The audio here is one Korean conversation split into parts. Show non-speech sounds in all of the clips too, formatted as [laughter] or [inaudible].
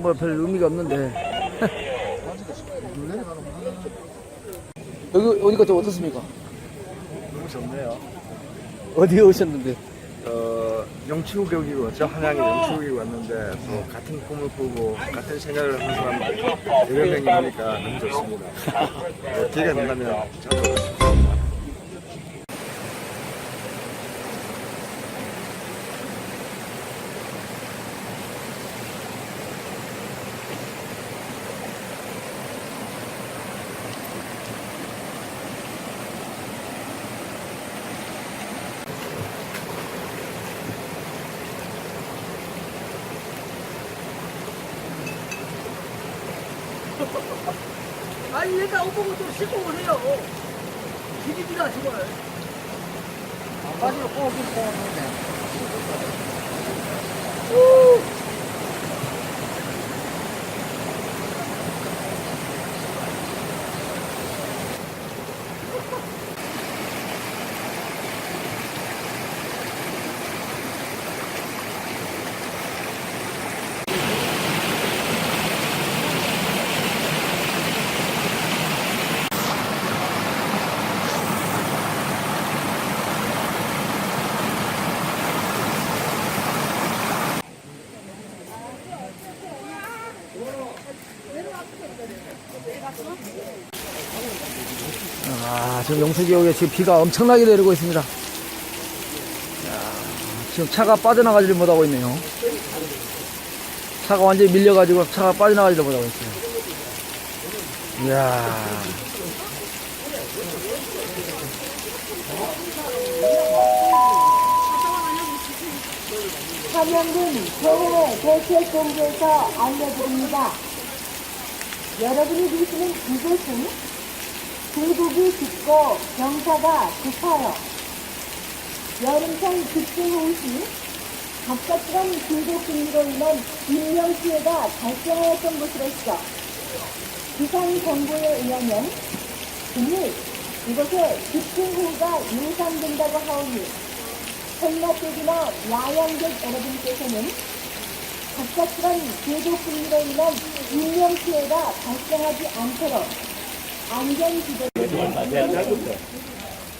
이건 뭐별 의미가 없는데. [laughs] 여기 오니까 좀 어떻습니까? 너무 좋네요. 어디에 오셨는데? 어, 영치구경이고 왔죠. 한양에 영치구경이 왔는데 또 같은 꿈을 꾸고 같은 생각을 하는 사람 여러 명이 오니까 너무 좋습니다. [laughs] 네, 기회가 된다면 저도 [laughs] 아니, 일단 오빠 좀 시공을 해요. 기집이다, 정말. 아니, 오긴 오는데. 아, 지금 영수 지역에 지금 비가 엄청나게 내리고 있습니다. 야, 지금 차가 빠져나가지를 못하고 있네요. 차가 완전히 밀려가지고 차가 빠져나가지를 못하고 있어요. 이야. 함양군 서울의 대체공부에서 알려드립니다. 여러분이 보시는 이곳은 계곡이 깊고 경사가 깊어요. 여름철 급증호 시 갑작스런 계곡 분리로 인한 인명피해가 발생하였던 곳으로서 기상 정보에 의하면 금일 이곳에 급증호가 예상된다고 하오니 한낮쪽이나 야영객 여러분께서는 갑작스런 계곡 분리로 인한 인명 피해가 발생하지 않도록 안전지대를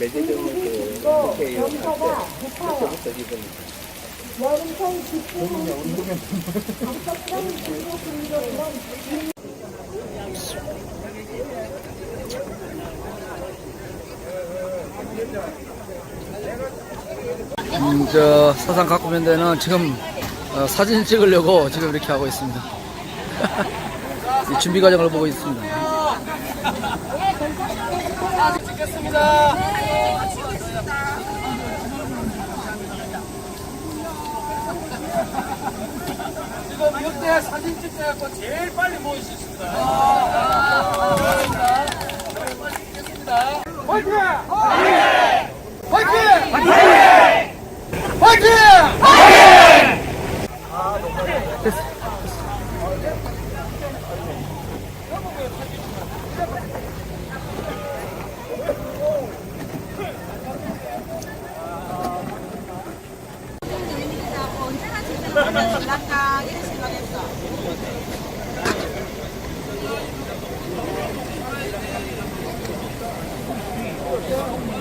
깊고 경사가 높아요. 여름철 갑작스런 계곡 분리로 인한 음, 저 사상 가꾸면대는 지금 어, 사진 찍으려고 지금 이렇게 하고 있습니다. 이 준비 과정을 보고 있습니다. 지금 역대 사진 찍자고 제일 빨리 모일 수 있습니다. 찍겠습니다. 화이팅! 화이팅! 화이팅! 화이팅! 언제나 지금 난다 이런 생각했어.